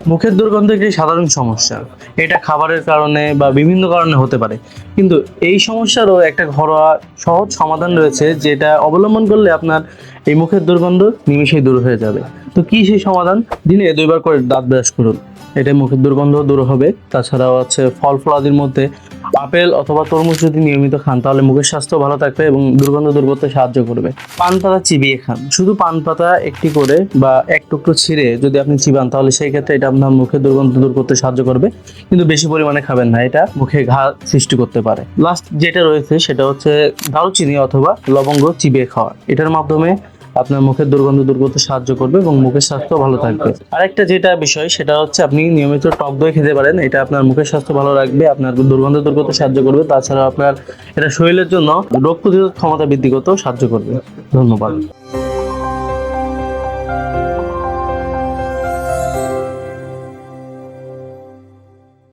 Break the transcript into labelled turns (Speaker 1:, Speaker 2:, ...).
Speaker 1: মুখের দুর্গন্ধ একটি সাধারণ সমস্যা। এটা খাবারের কারণে বা বিভিন্ন কারণে হতে পারে। কিন্তু এই সমস্যারও একটা ঘরোয়া সহজ সমাধান রয়েছে যেটা অবলম্বন করলে আপনার এই মুখের দুর্গন্ধ নিমিশেই দূর হয়ে যাবে। তো কি সেই সমাধান? দিনে দুইবার করে দাঁত ব্রাশ করুন। এটা মুখের দুর্গন্ধ দূর হবে। তাছাড়াও আছে ফল ফলাদির মধ্যে আপেল অথবা তরমুজ যদি নিয়মিত খান, তাহলে মুখের স্বাস্থ্য ভালো থাকবে এবং দুর্গন্ধ দূর করতে সাহায্য করবে। পান পাতা চিবিয়ে খান। শুধু পান পাতা একটি করে বা এক টুকরো ছিঁড়ে যদি আপনি চিবান, তাহলে সেই ক্ষেত্রে এটা আপনার মুখে দুর্গন্ধ দূর করতে সাহায্য করবে, কিন্তু বেশি পরিমাণে খাবেন না। এটা মুখে ঘা সৃষ্টি করতে পারে। লাস্ট যেটা রয়েছে, সেটা হচ্ছে দারুচিনি অথবা লবঙ্গ চিবিয়ে খাওয়া। এটার মাধ্যমে আপনার মুখের দুর্গন্ধ দূর করতে সাহায্য করবে এবং মুখের স্বাস্থ্য ভালো থাকবে। আরেকটা যেটা বিষয়, সেটা হচ্ছে আপনি নিয়মিত টক দই খেতে পারেন। এটা আপনার মুখের স্বাস্থ্য ভালো রাখবে, আপনার দুর্গন্ধ দূর করতে সাহায্য করবে। তাছাড়া আপনার এটা শরীরের জন্য রোগ প্রতিরোধ ক্ষমতা বৃদ্ধি করতেও সাহায্য করবে। ধন্যবাদ।